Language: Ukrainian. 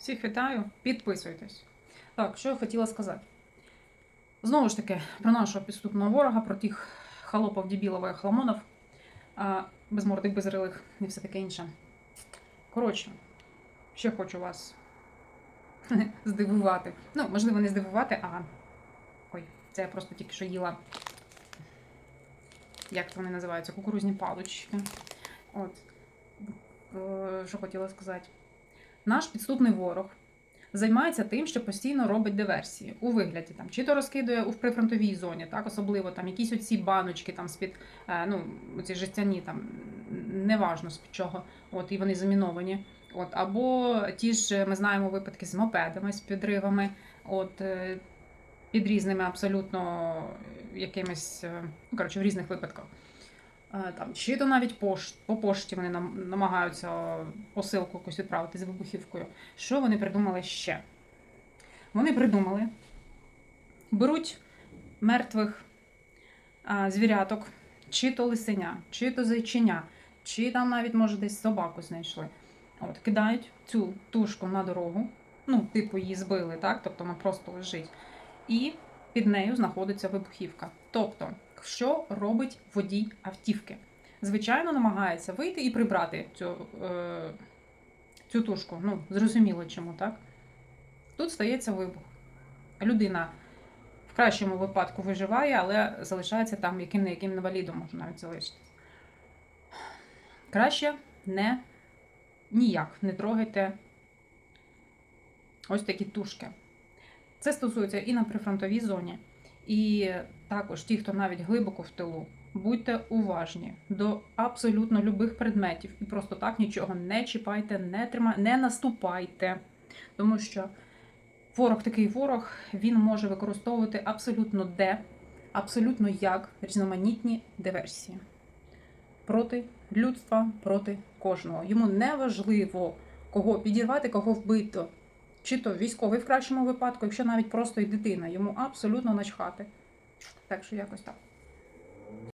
Всіх вітаю, підписуйтесь. Так, що я хотіла сказати. Знову ж таки, про нашого підступного ворога, про тих холопів, дебілов і хламонов, а, безмордих, безрилих і все таке інше. Коротше, ще хочу вас здивувати. Ну, можливо, не здивувати, а. Ой, це я просто тільки що їла. Як це вони називаються? Кукурузні палички. От. Е, Що хотіла сказати. Наш підступний ворог займається тим, що постійно робить диверсії у вигляді там, чи то розкидує у прифронтовій зоні, так особливо там якісь оці баночки там з-під е, ну, ці жестяні, там неважно з-під чого, от і вони заміновані. От, або ті ж ми знаємо випадки з мопедами, з підривами, от е, під різними абсолютно якимись, е, ну коротше, в різних випадках. Е, Там, чи то навіть пош, по пошті вони нам намагаються посилку якусь відправити з вибухівкою. Що вони придумали ще? Вони придумали, беруть мертвих а, звіряток, чи то лисеня, чи то зайчиня, чи там навіть, може, десь собаку знайшли. От, кидають цю тушку на дорогу, ну, типу її збили, так? Тобто вона просто лежить. І під нею знаходиться вибухівка. Тобто, що робить водій автівки? Звичайно, намагається вийти і прибрати цю, е, цю тушку. Ну, зрозуміло чому, так? Тут стається вибух. Людина в кращому випадку виживає, але залишається там яким не яким інвалідом може навіть залишитися. Краще не ніяк не трогайте ось такі тушки. Це стосується і на прифронтовій зоні, і також ті, хто навіть глибоко в тилу. Будьте уважні до абсолютно любих предметів і просто так нічого не чіпайте, не тримайте, не наступайте. Тому що ворог такий ворог, він може використовувати абсолютно де, абсолютно як різноманітні диверсії проти людства, проти кожного. Йому не важливо, кого підірвати, кого вбито. Чи то військовий в кращому випадку, якщо навіть просто і дитина, йому абсолютно начхати. Так що якось так.